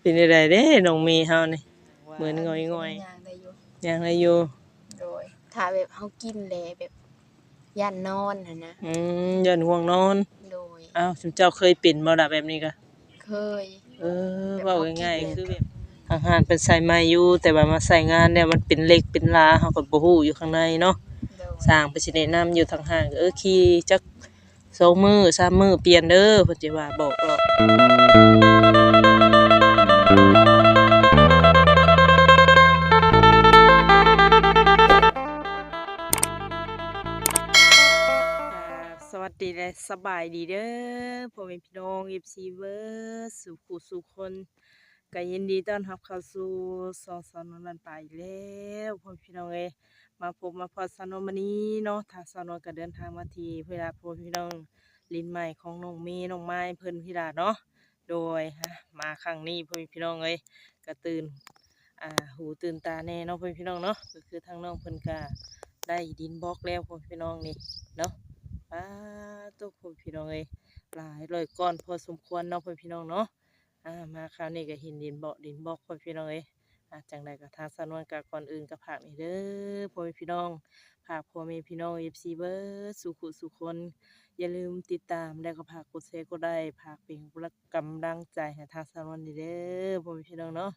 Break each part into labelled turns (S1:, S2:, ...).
S1: เป็นอะไรเด้น้องเมีเฮานี่เหมือนงอย
S2: ย่างได้อยู่
S1: ๆยังอายุ
S2: โดยถ้าแบบเฮากินแลแบบย่านนอนหั่นนะ
S1: อืมยันห่วงนอน
S2: โดย
S1: อ้าวซุมเจ้าเคยเป็นบ่ล่ะแบบนี้ก็
S2: เคย
S1: เออเว้าง่ายๆคือแบบอาหารเป็นใส่ไม้อยู่ แต่ว่ามาใส่งานเนี่ยมันเป็นเหล็กเป็นลาเฮาก็บ่ฮู้อยู่ข้างในเนาะ
S2: โดย
S1: สร้างไปสิแนะนำอยู่ทางห้างเออขี่จัก สองมือสามมือเปลี่ยนเด้อเพิ่นสิว่าบอกหรอกสวัสดีและสบายดีเด้อพ่อแม่พี่น้อง FC เวิร์สุขุสุขคนก็ยินดีต้อนรับเข้าสู่สองสอนนนันไปแล้วผมพี่น้องเอ้ มาพบมาพอสนมันนี้เนาะทางสนก็เดินทางมาทีเวลาพบพี่น้องลินใหม่ของน้องเมย์น้องไม้เพิ่นพี่ดาเนาะโดยฮะมาครั้งนี้พ่อพี่น้องเอ้ยก็ตื่นอ่าหูตื่นตาแน่เนาะพ่อพี่น้องเนาะก็คือทางน้องเพิ่นก็ได้ดินบล็อกแล้วพ่อพี่น้องนี่เนาะป้าตุกพ่อพี่น้องเอ้ยหลายร้อยก้อนพอสมควรเนาะพ่อพี่น้องเนาะอ่ามาคราวนี้ก็เห็นดินเบาะดินบล็อกพ่อพี่น้องเอ้ย จังใดก็ทางสนวนกับก่อนอื่นก็ฝากนี่เด้อพ่อแม่พี่น้องฝากพ่อแม่พี่น้อง FC เบิร์สุขุสุขคน อย่าลืมติดตามแล้วก็ฝากกดแชร์ก็ได้ฝากเป็นกำลังใจให้ทางสนวนนี่เด้อพ่อแม่พี่น้องเนาะ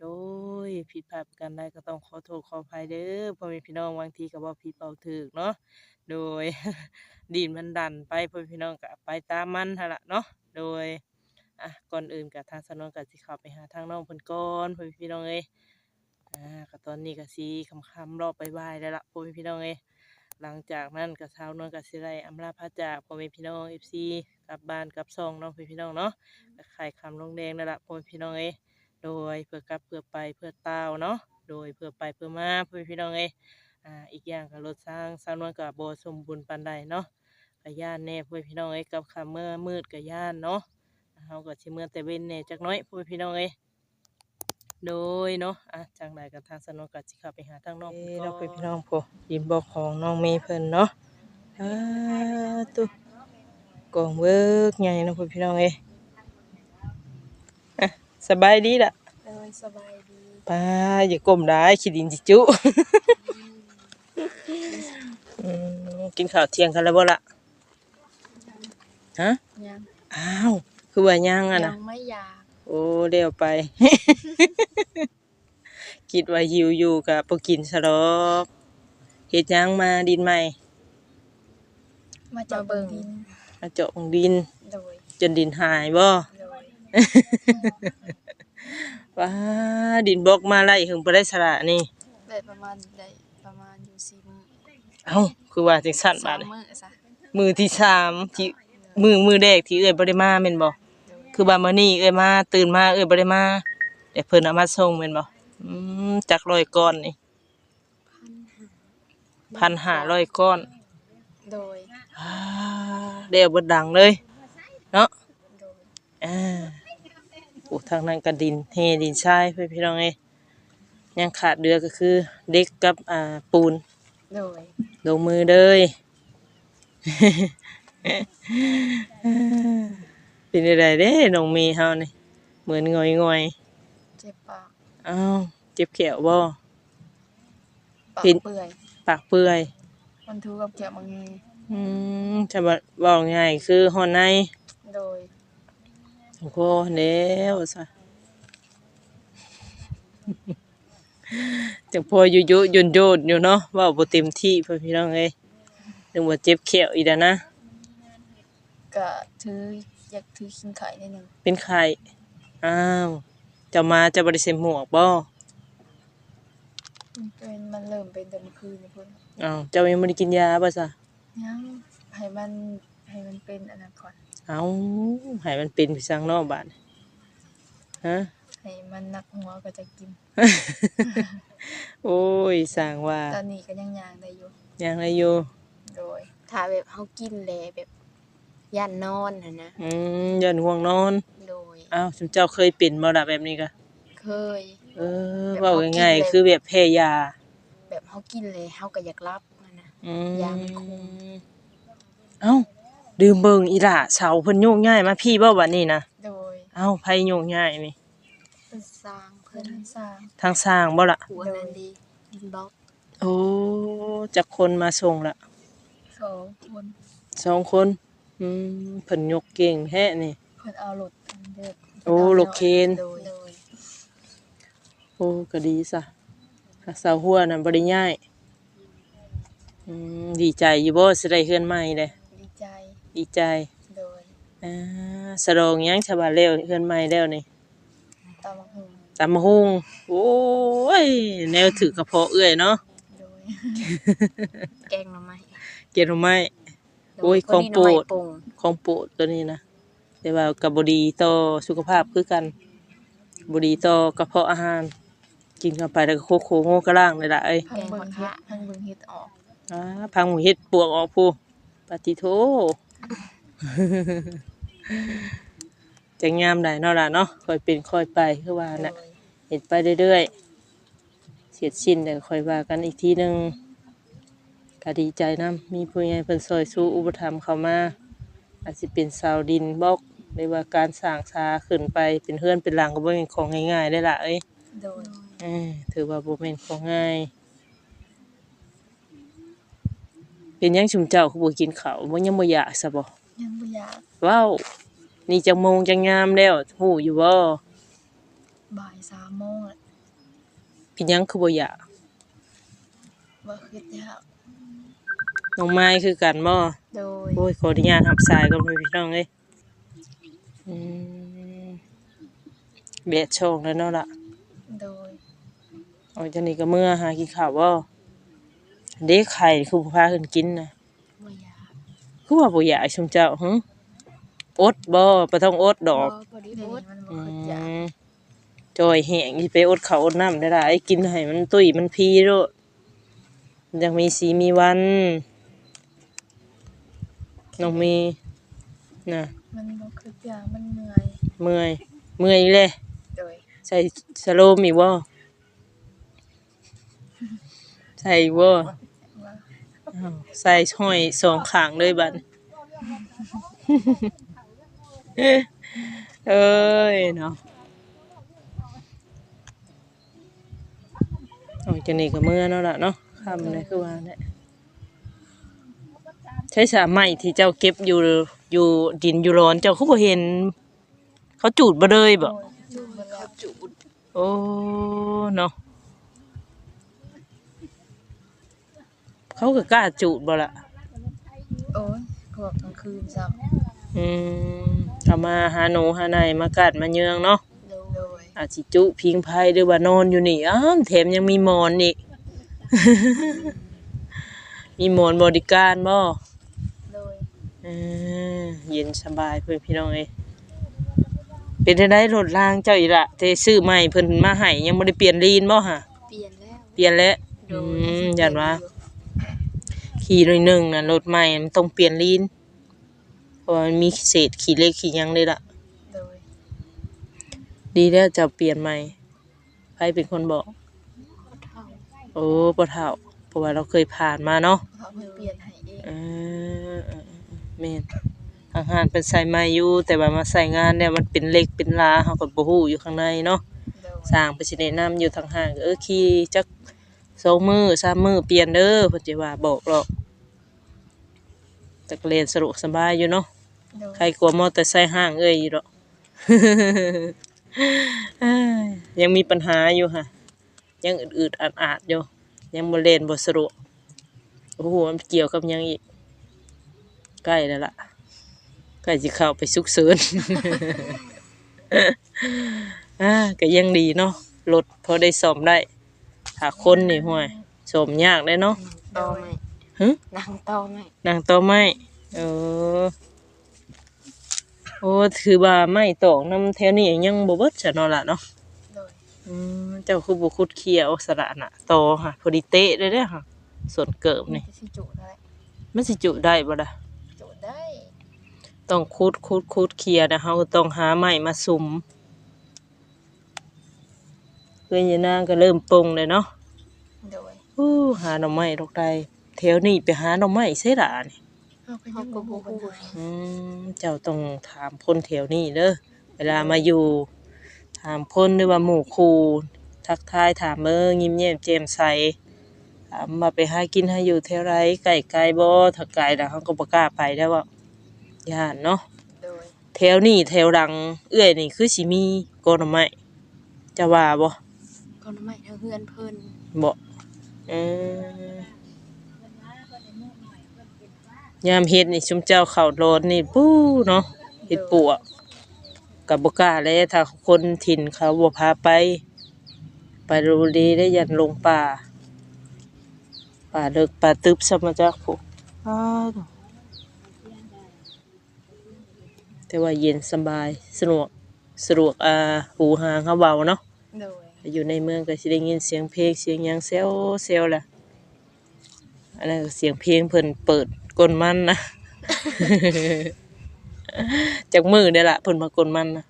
S1: โดยผิดพลาดกันใดก็ต้องขอโทษขออภัยเด้อพ่อแม่พี่น้องบางทีก็บ่ผิดเบาถูกเนาะโดยดินมันดันไปพ่อแม่พี่น้องก็ไปตามมันหั่นล่ะเนาะโดย อะก่อนอื่นกับทางสนวนกับสิขับไปหาทางน้องเพิ่นก่อนพ่อพี่น้องเอ้ยอ่าก็ตอนนี้ก็สิค่ำรอบบ่ายแล้วล่ะพ่อพี่น้องเอ้ยหลังจากนั้นก็เช้านวลก็สิได้อำลาพระจากพ่อแม่พี่น้อง FC กลับบ้านกลับซองน้องพ่อแม่พี่น้องเนาะก็ไข่คำลงแดงแล้วละพ่อแม่พี่น้องเอ้ยโดยเพื่อกลับเพื่อไปเพื่อตาวเนาะโดยเพื่อไปเพื่อมาพ่อแม่พี่น้องเอ้ยอ่าอีกอย่างก็รถสร้างสาวนวลก็บ่สมบูรณ์ปานใดเนาะก็ย่านแน่พ่อแม่พี่น้องเอ้ยกับคำเมื่อมืดก็ย่านเนาะ เฮาก็สิเมื่อแต่เว้นแหน่จักหน้อยพ่อแม่พี่น้องเอ้ยโดยเนาะอะจังใดก็ทางสนุกก็สิเข้าไปหาทางน้องเพิ่นก่อนเนาะพี่น้องพ่อยินบอกของน้องเมย์เพิ่นเนาะอ่าตุกองเวิกใหญ่เนาะพ่อพี่น้องเอ้ยอะสบายดีล่ะ
S2: โดยสบายดี
S1: ป้าอย่าก้มได้ขี้ดินจิจุอืมกินข้าวเที่ยงกันแล้วบ่ล่ะฮะ
S2: ยัง
S1: อ้าว คือว่ายังอะ
S2: ยั
S1: นะ
S2: งไม่อยาก
S1: โอ้เดี๋ยวไป คิดว่าหิวอยู่กับปกินซะดอกเฮ็ดหยังมาดินใหม่
S2: มาเจาะเบิ่งดิน
S1: มาเจาะของดิน
S2: โดย
S1: จนดินหายบ่
S2: โดย
S1: ว้าดินบล็อกมาไล่ถึงบ่ได้สระนี่
S2: ได้ประมาณได้ประมาณอยู่สี่มื้อ
S1: เอ้าคือว่าจังซั่น
S2: ส
S1: บา
S2: อ
S1: ด
S2: ง
S1: นี้
S2: มื้อซะ
S1: มือที่สามที่มือมือแรกที่เอ้ยบ่ได้มาแม่นบ่
S2: โดย
S1: คือว่ามื้อนี้เอ้ยมา ตื่นมาเอ้ยบ่ได้มาแต่เพิ่นเอามาส่งแม่นบ่อืมจักร้อยก้อนนี่1,500ก้อน
S2: โดย
S1: อ่าเดี๋ยวเบดดังเลยเนาะ
S2: โดย
S1: อ่าโอ้ทางนั้นก็ดินเฮดินทรายเพื่อนพี่น้องเอ้ยยังขาดเดือก็คือเด็กกับอ่าปูน
S2: โดย
S1: ลงมือเลย เป็นอะไรเด้น้องเมีเฮานี่เหมือนงอยงอย
S2: เจ็บปาก
S1: ๆอ้าวเจ็บแขวบ่
S2: ปาก
S1: เป็น
S2: เปื่อย
S1: ปากเปื่อย
S2: มันทูกับแกะมังงี
S1: อืมจะบ่บอกง่ายคือหอนใน
S2: โดย
S1: โอ้โหแล้วซะจังพออยู่ยุยนโยนอยู่เนาะเว่าบ่เต็มที่เพื่อนพี่น้องเอ้ยนึกว่าเจ็บแขวอีกแล้วนะ
S2: ก็ถือ อยากถือขิงไข่นิดนึง
S1: เป็นไข้อ้าวเจะมาจะบ่ได้ใส่หมวกบ่
S2: มันเป็นมันเริ่มเป็นแต่เมื่อคืนนี่เพิ่น
S1: อ้าวเจ้ายังบ่ได้กินยาบ่ซะ
S2: ยังให้มันให้มันเป็นอันนั้นก่อน
S1: เอ้าให้มันเป็นพี่สังเนาะบาดนี้ฮะ
S2: ให้มันหนักหัวก็จะกิน
S1: โอ้ยสร้างว่า
S2: ตอนนี้ก็ยังยางได้อยู่
S1: ยังไงอยู่
S2: โดยถ้าแบบเฮากินแลแบบ ย่านนอนหั่นนะ
S1: อืมยันห่วงนอน
S2: โดย
S1: อ้าวซุมเจ้าเคยเป็นบ่ล่ะแบบนี้ก็
S2: เคย
S1: เออเว้าง่ายๆคือแบบแพ้ยา
S2: แบบเฮากินเลยเฮาก็อยากรับนั่นนะ
S1: อืม
S2: ยามันคุม
S1: เอ้าดื่มเบิ่งอีหล่าเสาเพิ่นโยกย้ายมาพี่บ่บัดนี้นะ
S2: โดย
S1: เอ้าไผโยกย้ายนี่
S2: เพิ่นสร้างเพิ่นสร้าง
S1: ทางสร้างบ่ล่ะ
S2: หัวนั่นดีดินบล็อก
S1: โอ้จักคนมาส่งละ
S2: สองคน
S1: สองคน อืมเพิ่นยกเก่งแท้นี่
S2: เพิ่นเอารถอันเดิด
S1: โอ้รถเคน
S2: โดยโดย
S1: โอ้ก็ดีซะถ้าเสาหัวน่ะบ่ได้ย้ายอืมดีใจอยู่บ่สิได้เฮือนใหม่เด้
S2: ดีใจ
S1: ดีใจ
S2: โดย
S1: อ่าสะดองหยังชาวบ้านแล้วเฮือนใหม่แล้วนี่
S2: ตามหง
S1: ตำมะฮุงโอ้ย แนวถือกระเพาะเอื้อยเนาะ
S2: โดย แกงหน่อไม้
S1: เกลียวไม้ โอ้ย
S2: โด
S1: ของโปรด
S2: คนนี้หน่อไม้ป่ง
S1: ของโปรดตัวนี้นะแต่ว่ากับบดีต่อสุขภาพคือกันบดีต่อกระเพาะอาหาร กินเข้าไปแล้วก็โคกโคโง่กระล่างเลยล่ะเอ้ย
S2: แกงเบิ่งเฮ็ดพังเบิ่งเฮ็ดออก
S1: อ่าพังหมูเฮ็ดปวกออกผู้ปฏิโทจะงามได้เนาะล่ะเนาะค่อยเป็นค่อยไปคือว่า
S2: โด
S1: น่ะ
S2: ย
S1: เห็นไปเรื่อยๆเสียดสิ้นเดี๋ยวค่อยว่ากันอีกทีหนึ่ง ก็ดีใจนะมีผู้ใหญ่เพิ่นซอยสู้อุปถัมภ์เข้ามา อาจสิเป็นเสาดินบล็อกหรือว่าการสร้างชาขึ้นไปเป็นเฮือนเป็นหลังก็บ่แม่นของง่ายๆได้ล่ะเอ้ย
S2: โดย
S1: เออถือว่าบ่แม่นของง่าย เป็นหยังชุมเจ้าคือบ่กินข้าวบ่ยังบ่อยากซะบ่
S2: ยังบ่อยาก
S1: ว้าวนี่จังโมงจังงามแล้วฮู้อยู่บ่
S2: บ่ายสามโมงแล้ว
S1: เป็นหยังคือบ่อยาก
S2: บ่คิดอยาก
S1: น้องไม้คือกันบ่
S2: โดย
S1: โอ้ยขออนุญาตทับสายก่อนพี่น้องเอ้ยอืมเบียดโชคแล้วเนาะล่ะ
S2: โดย
S1: ออกจากนี้ก็เมื่อหากินข้าวบ่เด็กไข่คือผู้พาขึ้นกินนะ
S2: บ่อยาก
S1: คือว่าบ่อยากชมเจ้าหึอดบ่บ่ต้องอดดอก
S2: บ่ได้โดมันบ่
S1: อื
S2: คิดอยาก
S1: มจอยแห้งสิไปอดข้าวอดน้ำได้ล่ะไอ้กินให้มันตุ้ยมันพีโลดมันยังมีสีมีวัน น้องมีน่ะ
S2: มันบ่คิดอยากมันเหนื่อย
S1: เมื่อย เมื่อยอีกเลย
S2: โดย
S1: ใส่สโลมอีกบ่ใส่อีกบ่
S2: ว่า
S1: อ้าวใส่ห้อยสองข้างเลยบัดเอ้ยเนาะโอ้ยจะนี่ก็เมื่อเนาะล่ะเนาะคำเลยคือว่าเนี่ย ใช้สาไม้ที่เจ้าเก็บอยู่อยู่ดินอยู่ร้อนเจ้าเขาบ่เห็น เขาจูดบ่เลยบ่
S2: โดยจุดบ่แล้วจุด
S1: โอ้เนาะเขาก็กล้าจูดบ่ละ
S2: โอ้ยพวกกลางคืนซ้ํ
S1: อืมถ้ามาหาหนูหาไหนายมากัดมาเยืองเนาะ
S2: โดย
S1: อาจสิจุพิงภัยหรือว่านอนอยู่นี่อ้าวแถมยังมีหมอนอีก มีหมอนบริการบ่
S2: โดย
S1: เออเย็นสบายเพื่อนพี่น้องเอ้ยเป็นได้รถรางเจ้าอีละแต่ซื้อใหม่เพิ่นมาให้ยังบ่ได้เปลี่ยนลีนบ่ฮะ
S2: เปลี่ยนแล้ว
S1: เปลี่ยนแล้ว
S2: โด
S1: อื
S2: ย
S1: มยันว่า ขี่หน่อยหนึ่งนะรถใหม่มันต้องเปลี่ยนลีนเพราะว่ามันมีเศษขี่เล็กขี่หยังเลยล่ะ
S2: โดย
S1: ดีแล้วจะเปลี่ยนใหม่ใครเป็นคนบอก
S2: เท่า
S1: โอ้ปะเท่าเพราะว่าเราเคยผ่านมาเนาะ
S2: เขาเพิ่นเปลี่ยนให้เอง
S1: เออเออเมนทางหารเป็นใส่ไม้อยู่แต่ว่ามาใส่งานเนี่ยมันเป็นเหล็กเป็นลาเขาก็บ่ฮู้อยู่ข้างในเนาะ
S2: โดย
S1: สร้างไปสิแนะนำอยู่ทางห้างเออขี่จักสองมือสามมือเปลี่ยนเด้อเพิ่นสิว่าบอกหรอกแต่ก็เรียนสะดวกสบายอยู่เนาะ
S2: โดย
S1: ใครกลัวมอเตอร์ไซค์ห้างเอ้ยอยู่หรอก เอ้ยยังมีปัญหาอยู่ค่ะ ยังอืดๆอาดๆอยู่ยังบ่เล่นบ่สะดวกโอ้โหมันเกี่ยวกับหยังอีก ใกล้แล้วล่ะใกล้สิเข้าไปสุกเสริญอ่าก็ยังดีเนาะรถพอได้ซ่อมได้ถ้าคนนี่ห่วยซ่อมยากเลยเนาะ
S2: โดย
S1: หึ
S2: นั่งต่อไหม
S1: นางต่อไม้เออโอ้ถือว่าไม้ตอกน้ำแถวนี้ยังบ่เบิดซะเนาะล่ะเนาะ
S2: โดย
S1: อืมเจ้าคือบ่คุดเคี้ยวสระน่ะตอค่ะพอดีเตะเลยเด้อค่ะส่วนเกิบนี่
S2: จะสิจุได้
S1: มันสิจุได้บ่ล่ะ
S2: จุได้
S1: ต้องคุดคุดคุดเคลียร์นะเฮาต้องหาไม้มาสุมเพื่อนยายนางก็เริ่มปรุงเลยเนาะ
S2: โดย
S1: อู้หาหน่อไม้ดอกใดแถวนี้ไปหาหน่อไม้ใส่ล่ะนี่
S2: เฮาก็บ่ฮู้
S1: อืมเจ้าต้องถามคนแถวนี้เด้อเวลามาอยู่ ถามคนหรือว่าหมู่ครูทักทายถามเออยิ้มแย้มแจ่มใสถามมาไปหากินหาอยู่แถวไรไก่ไกลบ่ถ้าไกลแล้วเขาก็บ่กล้าไปแล้วว่า ย่านเนาะ
S2: โดย
S1: แถวนี้แถวดังเอื้อยนี่คือสิมีโกนไม้จะว่าบ่
S2: ก็นำไม้ทางเฮือนเพิ่น
S1: บ่เออยามเฮ็ดนี่ชุมเจ้าเข้าโลดนี่ปู้เนาะเฮ็ดปวกกับบ่กล้าเลยถ้าคนถิ่นเขาบ่พาไป ไปดูดีได้ยันลงป่าป่าเลิกป่าตึบซะมาจากพวกอ้าว แต่ว่าเย็นสบายสะดวกสะดวกอ่าหูหางเขาเบาเนาะ
S2: โดย
S1: อยู่ในเมืองก็สิได้ยินเสียงเพลงเสียงหยังเซลเซลล่ะอันนั้นก็เสียงเพลงเพิ่นเปิดกลมันนะ จากมือเด้อล่ะเพิ่นมากลมันนะ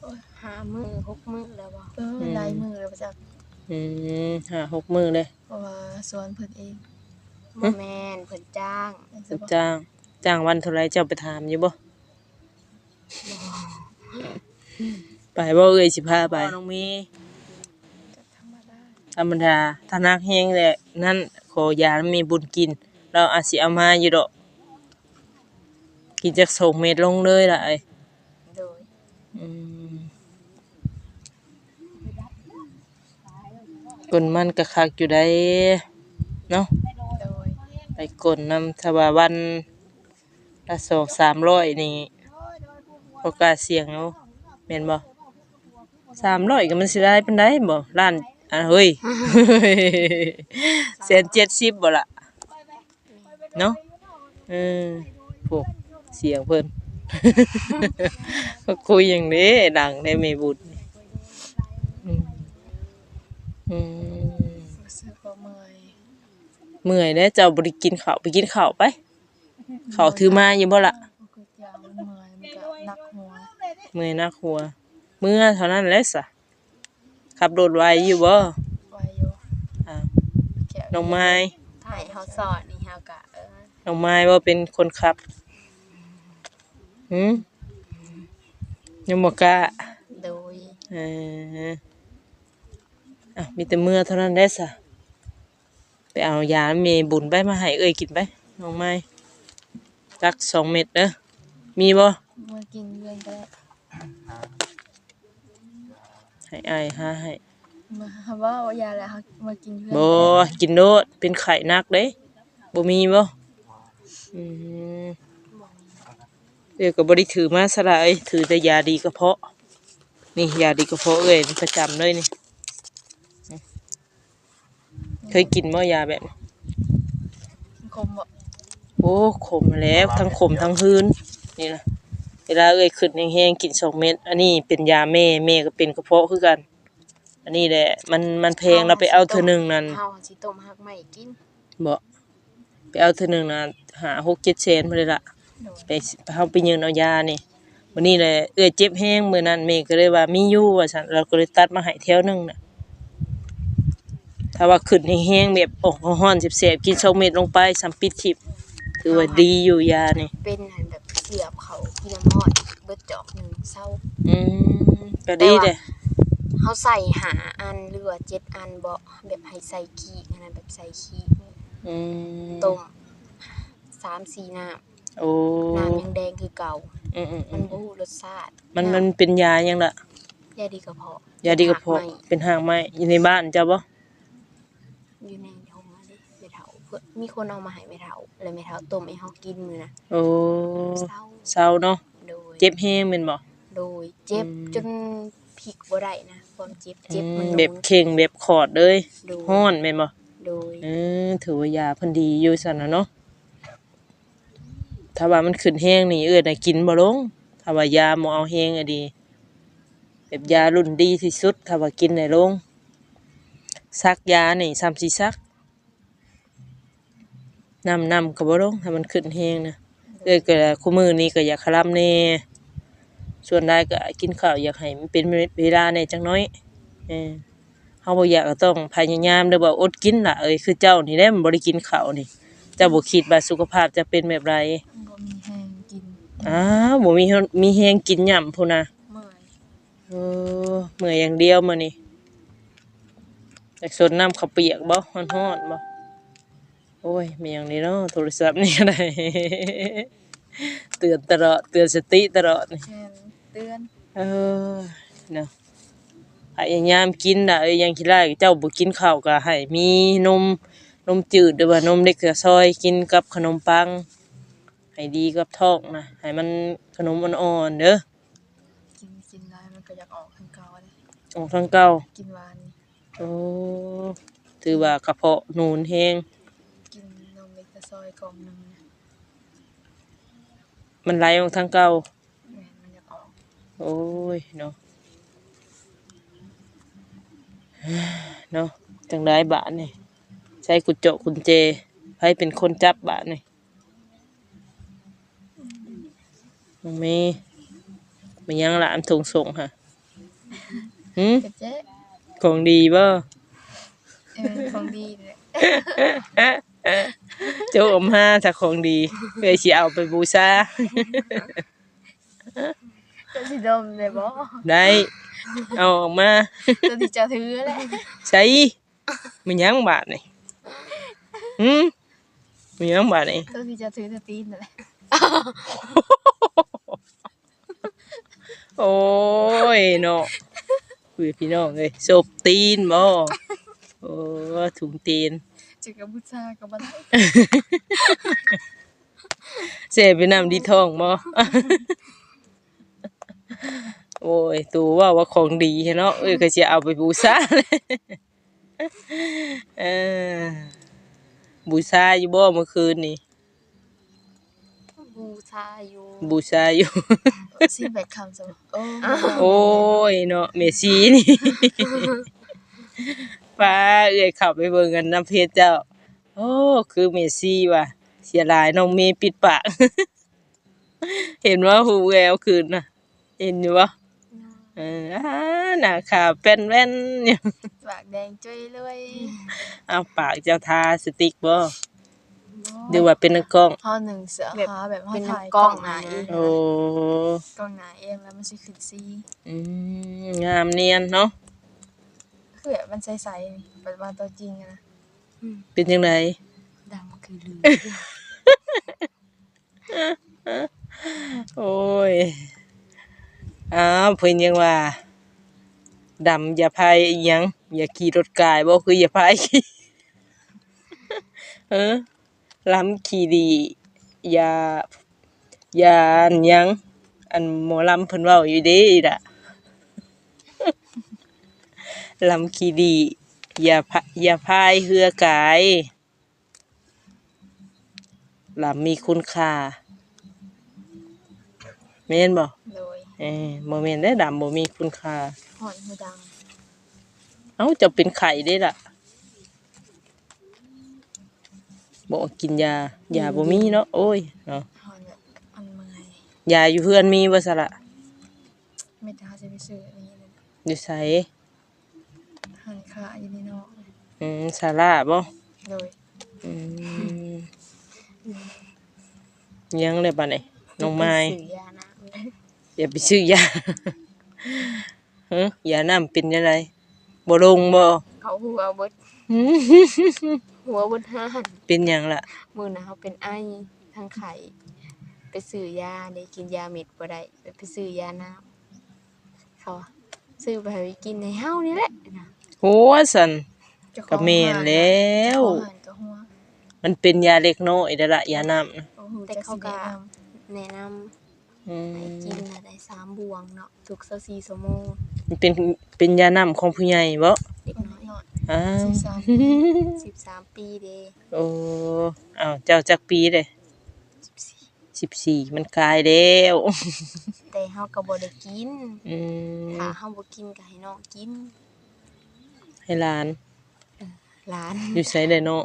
S2: โอ้ยห้ามื้อหกมื้อแล้วบ่เออ
S1: อืม
S2: หลายมื้อแล้วบ่จัก
S1: อืมห้าหกมือเลย
S2: เพราะว่าสวนเพิ่นเองบ่แม่นเพิ่นจ้าง
S1: เพิ่นจ้าง จ้างวันเท่าไรเจ้าไปถามอยู่บ่ไปบ่เอ้ยสิพาไปน้องมี
S2: ก็ธรรมดา
S1: ธรรมดาถ้านักแฮงแหละนั่นขอยามีบุญกิน เราอาจสิเอามาอยู่ดอก กินจากสองเม็ดลงเลยล่ะไอ้
S2: โดย
S1: อืมกนมันก็คักอยู่ได้เนาะ
S2: โดย
S1: ไปกดนำถ้าว่าวัน ละสองสามร้อยนี่โอกาสเสี่ยงเอาแม่นบ่สามร้อยก็มันสิได้เป็นได้บ่ล้านอะเฮ้ยแสนเจ็ดสิบบ่ล่ะเนาะเออพวกเสียงเพิ่นก็คุยอย่างนี้ดังได้ไม่บุญอืมอืม
S2: รู้สึกว่าเมื่อย
S1: เมื่อยแล้วเจ้าบริกินข้าวไปกินข้าวไป เขาถือมาอยู่บ่ละ
S2: ก็ยาวมันเมื่อยมันก็หนักหัว
S1: เมื่อยนักหัว เมื่อเท่านั้นแหละสะขับรถไวอยู่บ่
S2: ไวอยู่
S1: อ่า
S2: แค่
S1: น้องไม้
S2: ถ่ายเฮาสอนนี่เฮาก็เออ
S1: น้องไม้ว่าเป็นคนขับหืมยังบ่กล้า
S2: โดย
S1: เอออะมีแต่เมื่อเท่านั้นแหละสะไปเอายาเมบุญไปมาให้เอ้ยกินไปน้องไม้ ตักสองเม็ดเด้อมีบ่
S2: มากินเรื่องก็ได้
S1: ให้อายหาให้
S2: มาว่าเอายาแล้วเฮามากินเรื่อง
S1: บ่กินโดดเป็นไข้หนักเด้บ่มีบ่อืมเอ้ยก็บ่ได้ถือมาซะละเอ้ยถือแต่ยาดีกระเพาะ นี่ยาดีกระเพาะเอ้ยนี่ประจำเลยนี่อืมเคยกินบ่ยาแบบนี้
S2: คมบ่
S1: โอ้ขมแล้วทั้งขมทั้งหืนนี่นะเวลาเอ้ยขึ้นแห้งๆกินสองเม็ดอันนี้เป็นยาแม่แม่ก็เป็นกระเพาะคือกัน อันนี้แหละ มันมันแพงเราไปเอาเธอหนึ่งนั่น
S2: เฮาสิต้มหักใหม่กิน
S1: บ่ไปเอาเธอหนึ่งนะหาหกเจ็ดเซนมาเลยละ
S2: โดย
S1: ไปเฮาไปยืนเอายานี่วันนี้เลยเอื้อเจ็บแห้งมื้อนั้นแม่ก็เลยว่ามีอยู่ว่าซั่นเราก็เลยตัดมาให้แถวหนึงน่ะถ้าว่าขึ้นแห้งๆแบบออกร้อนๆเสียบๆกิน2เม็ดลงไปสัมปิดทิพย์ ถือว่าดีอยู่ยานี่
S2: เป็นหันแบบเสียบเขากินน้ำฮอดเบิดจอกหนึงเศร้า
S1: อืมก็ดีเด้
S2: เฮาใส่หาอันหรือว่า7อันบ่แบบให้ใส่ขี้อันนั้นแบบใส่ขี้
S1: อืม
S2: ต้ม3-4น้ำ
S1: โอ้
S2: น้ำยังแดงคือเก่า
S1: อืมอืมอื
S2: มัน
S1: ม
S2: บ่ฮู้รสชาติ
S1: มันมันเป็นยาหยังล่ะ
S2: ยาดีกระเพาะ
S1: ยาดีกระเพาะ
S2: หัใหม่
S1: เป็นหางไม้อยู่ในบ้านเจ้าบ่
S2: อยู่ในห้องมาดิแม่เฒ่าเพื่อมีคนเอามาให้แม่เฒ่าแล้วแม่เฒ่าต้มให้เฮากินมื้อน่ะ
S1: โอ้
S2: เศร้า
S1: เศร้าเนาะ
S2: โดย
S1: เจ็บแห้งแม่นบ่
S2: โดยเจ็บ
S1: อืม
S2: จนพลิกบ่ได้นะความเจ็บเจ็บ
S1: อื
S2: มัน
S1: ม
S2: โดน
S1: แบบเข่งแบบขอดเลย
S2: โดย
S1: ห้อนแม่นบ่
S2: โดย
S1: เออถือว่ายาเพิ่นดีอยู่ซั่นน่ะเนาะถ้าว่ามันขึ้นแห้งนี่เอ้อน่ะกินบ่ลงถ้าว่ายาบ่เอาแห้งอะดีแบบยารุ่นดีที่สุดถ้าว่ากินได้ลงซักยานี่ซ้ำสิซัก น้ำน้ำก็บ่ลงถ้ามันขึ้นแห้งนะเอ้ยก็คุมื้อนี้ก็อยากคลำแน่ส่วนใดก็กินข้าวอยากให้มันเป็นเวลาแหน่จังน้อยเออเฮาบ่อยากก็ต้องพยายามเด้อว่าอดกินล่ะเอ้ยคือเจ้านี่แหละมันบ่ได้กินข้าวนี่จจ้าบ่คิดว่าสุขภาพจะเป็นแบบไร
S2: บ่มีแห้งกิน
S1: อ้าวบ่มีมีแฮงกินหย่ํพุ่นน่ะ
S2: เมื่อย
S1: เออเมื่อยอย่างเดียวมื้อนี้อยากสดน้ำข้าวเปียกบ่ฮ้อนๆบ่ โอ้ย มีอย่างนี้เนาะโทรศัพท์นี่อะไรเตือนตลอดเตือนสติตลอดนี่
S2: แค่เตือน
S1: เออเนาะพยายามกินน่ะเอ้ยยังคิดได้เจ้าบ่กินข้าวก็ให้มีนมนมจืดหรือว่านมเล็กกับซอยกินกับขนมปัง ให้ดีกับท้องนะให้มันขนมอ่อนๆเด้อ
S2: กินกินได้มันก็อยากออกทางเก่าเลย
S1: ออกทางเก่า
S2: กินหวานนี่
S1: โอ้ถือว่ากระเพาะนูนแห้ง
S2: กินนมเล็กตะ ซอยกล่องหนึงนะ
S1: มันไหลออกทางเก่า
S2: แม่นมันอยากออก
S1: โอ้ยเนาะ เนาะจังได้บาทนี่ใช้กุญเจาะกุญเจใครเป็นคนจับบาทนี่น้องเมย์มันยังหลานส่งส่งๆค่ะหืม
S2: เจ๊เจ๊
S1: ของดีบ่
S2: เออของดีเลย
S1: เจ้าอมห้าถ้าของดีเพื่อสิเอาไปบูชา
S2: จะสิดมเลยบ่
S1: ได้เอาออกมา
S2: จะสิจะถือแหละ
S1: ใช้มันยังบาทนี่หืมมันยังบาทนี่
S2: จะสิจะถือจะตีนนั่นแหละ
S1: โอ้ยเนาะคุยพี่น้องเลยศพตีนบ่โอ้ถุงตีน
S2: จะกับบูชากับบ่ได้
S1: เสพไปนำดีทองบ่ โอ้ย ตูว่าว่าของดีเนาะเอ้ยก็สิเอาไปบูชาเลยเออบูชาอยู่บ่เมื่อคืนนี่
S2: บูชาอยู่
S1: บูชาอยู่
S2: สิแบกคำซะบ่โอ้
S1: โอ้ยเนาะเมซี่นี่ ป้าเอ้ยขับไปเบิ่งกันน้ำเพชรเจ้า โอ้ คือเมซี่ว่ะ เสียดายน้องเมย์ปิดปาก เห็นว่าหูแววคืนน่ะ เห็นอยู่วะเอออ่าหน้าขาวเป็นแว่นเนี่ย
S2: ปากแดงจ้อยเลย
S1: เอาปากเจ้าทาสติกบ่ดูว่าเป็นนักกล้อง
S2: เฮาหนึ่งเสือขาแบบเฮา
S3: เป็น
S2: ถ่าย
S3: กล้อง
S2: หน้า
S3: นะ
S2: เอง
S1: โอ้
S2: กล้องหน้าเองแล้วมันสิขึ้นสี
S1: อืมงามเนียนเนาะ
S2: คือแบบมันใสๆนี่แบบว่าตัวจริงอะนะ
S1: เป็นยังไง
S3: ดำคือลืม
S1: โอ้ยอ้าวเพิ่นยังว่าดำอย่าพายอิหยัง อย่าขี่รถกายบ่คืออย่าพายขี่เออล้ำขี่ดี อย่าอย่าอันหยัง อันหมอลำเพิ่นเว้าอยู่เด้ล่ะ ลำขี่ดี อย่าพะอย่าพายเรือกายลำมีคุณค่าแม่นบ่
S2: โดย
S1: เออบ่แม่นได้ดำบ่มีคุณค่า
S2: หอนหูดัง
S1: เอ้าจะเป็นไข่ได้ล่ะบ่กินยา ยาบ่มีเนาะ โอ้ยเนาะ
S2: หอนแบบอันเมื่อย
S1: ยาอยู่เพื่อนมีบ่ซะละ
S2: ไม่ได้จะไปซื้ออันนี้เลย
S1: อยู่ไส
S2: หันขาอยู่นี่เนาะ
S1: อืมซาลาบ่
S2: โดย
S1: อืมยังเลยบัดนี้น้องไม้
S3: สื่อยานะ
S1: อย่าไปซื้อยาฮะยาน้ำเป็นจังไดบ่ลงบ่
S3: เขาหัวเบดหัวเบดห้าน
S1: เป็นหยังล่ะ
S3: มือนะเขาเป็นไอทางไข่ไปซื้อยาได้กินยาเม็ดบ่ได้ไปซื้อยาน้ำเขาอะซื้อไปให้กินในเฮานี่แหละนะ
S1: โหสัน
S2: เจ้าข
S1: ก็
S2: อง
S1: แม่นแล้ว
S2: เจ้าของหันก็หัว
S1: มันเป็นยาเล็กน้อยเด้อละยาน้ำนะ
S2: โอ้โหแต่เขาก็
S3: แนะนำ
S1: อื
S3: ให้
S1: ม
S3: กินน่ะได้สามบวงเนาะทุก24ชั่วโมง
S1: มันเป็นเป็นยาน้ำของผู้ใหญ่บ่
S3: เด็ก
S2: ห
S3: น้อย
S2: น่อย
S1: อ้าว
S2: สิบสาม
S3: 13ปีเด้
S1: โอ้อ้าวเจ้าจักปีเด้
S3: 14
S1: สิบสี่มันกลายแล้ว
S3: แต่เฮาก็บ่ได้กิน
S1: อืม
S3: ถ้าเฮาบ่กินก็ให้น้องกิน
S1: ให้หลาน
S3: หลาน
S1: อยู่ไสได้น้อง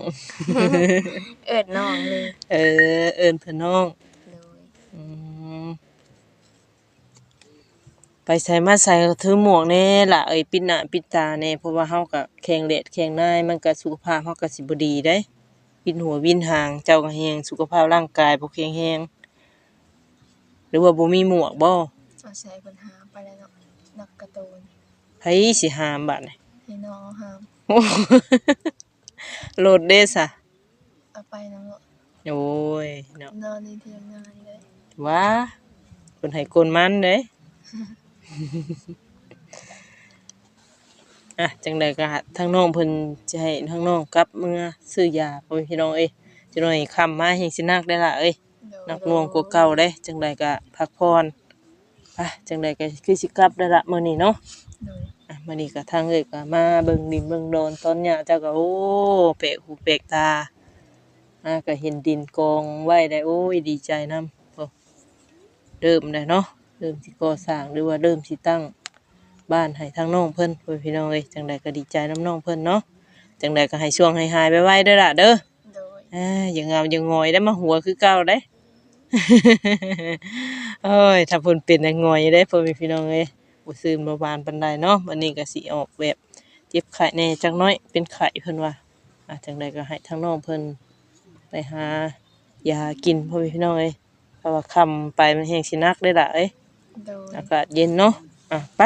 S3: เอิดน้องเลย
S1: เออ เอิ้นเพิ่นน้อง
S3: เลย
S1: อืมไปใส่มาใส่ก็ถือหมวกแน่ล่ะเอ้ยปิดหน้าปิดตาแน่เพราะว่าเฮาก็แข็งแดดแข็งหน้ายมันก็สุขภาพเฮาก็สิบ่ดีเด้วินหัววินหางเจ้าก็แฮงสุขภาพร่างกายบ่แข็งแรงหรือว่าบ่มีหมวกบ่
S3: เอาใส่เพิ่นหามไปแล้วเนาะนักการ์ตูน
S1: ไผสิหามบัดนี้
S3: ให้น้องหาม
S1: โอ้โลดเด้ซะ
S3: เอาไปนำเนาะ
S1: โอ้ยเนาะ
S3: นอนในเทียงนานี่เลย
S1: ว้าเพิ่นให้กลมันเด้อะจังใดก็ทางน้องเพิ่นจะให้ทางน้องกลับเมื่อซื้อยาพ่อแม่พี่น้องเอ้ยจังหน่อยค่ำมาแห่งสินักได้ละเอ้ย
S3: โดย
S1: นักหน่วงกว่าเก่าเด้จังใดก็พักผ่อนอะจังใดก็คือสิกลับได้ละมื้อนี้เนาะ
S3: โดย
S1: อะ มื้อนี้ก็ทางเอ้ยก็มาเบิ่งดินเบิ่งโดนตอนเนี้ยเจ้าก็โอ้เปะหูเปะตาอะก็เห็นดินกองไว้ได้โอ้ยดีใจนำโอ้เริ่มได้เนาะเริ่มสิก่อสร้างหรือว่าเริ่มสิตั้งบ้านให้ทางน้องเพิ่นพ่อแม่พี่น้องเอ้ยจังใดก็ดีใจนํน้องเพิ่นเนาะจังใดก็ให้ช่วงให้หายๆไวๆเด้อล่ะเด้อ
S3: โดย
S1: อ่าอย่างงามอย่างงอยได้มาหัวคือเก่าได้โอ้ยถ้าเพิ่นเป็นได้งอยได้พ่อแม่พี่น้องเอ้ย บ่ซื้อบ่บานปานใดเนาะวันนี้ก็สิออกแบบเจ็บไข้แหน่จักหน้อยเป็นไข้เพิ่นว่าอะจังใดก็ให้ทางน้องเพิ่นไปหายากินพ่อแม่พี่น้องเอ้ยเพราะว่าค่ำไปมันแห้งสิหนักได้ล่ะเอ้ย
S3: โดย
S1: อากาศเย็นเนาะอะไป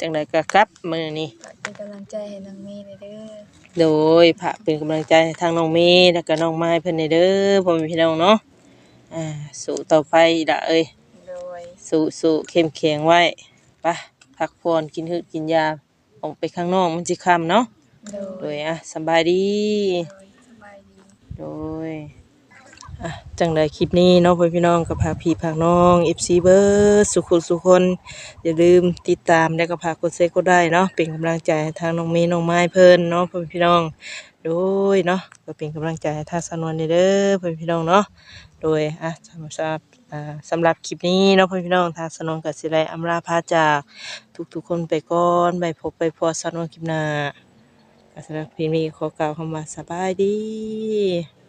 S1: จังใดก็กลับมื้อนี้
S3: ฝากเป็นกำลังใจให้นางเมย์เลยเด้อ
S1: โดยพระเป็นกำลังใจให้ทางน้องเมย์แล้วก็น้องไม้เพิ่นในเด้อพ่อแม่พี่น้องเนาะอ่าสู้ต่อไปละเอ้ย
S3: โดย
S1: สู้สู้เข้มแข็งไว้ไป พักผ่อนกินหืดกินยาออกไปข้างนอกมันสิค่ำเนาะ
S3: โด
S1: โด
S3: ย
S1: ยอะสำบายดี
S3: โดยสบายดี
S1: โดยอะจังใดคลิปนี้เนาะพ่อพี่น้องกับพาพี่พาน้อง FC เบิร์ดสุขุสุคนอย่าลืมติดตามและก็พากดเซกดได้เนาะเป็นกำลังใจให้ทางน้องเมย์น้องไม้เพิ่นเนาะพ่อพี่น้อง โดยเนาะก็เป็นกำลังใจให้ทางสนวนนี่เด้อพ่อพี่น้องเนาะ โดยอะสำหรับอ่าสำหรับคลิปนี้เนาะพ่อพี่น้องทางสนองกับสิไลอัมราพาจากทุกๆคนไปก่อนไปพบไปพอสนวนคลิปหน้าสำหรับคลิปนี้ขอกล่าวคำว่าสบายดี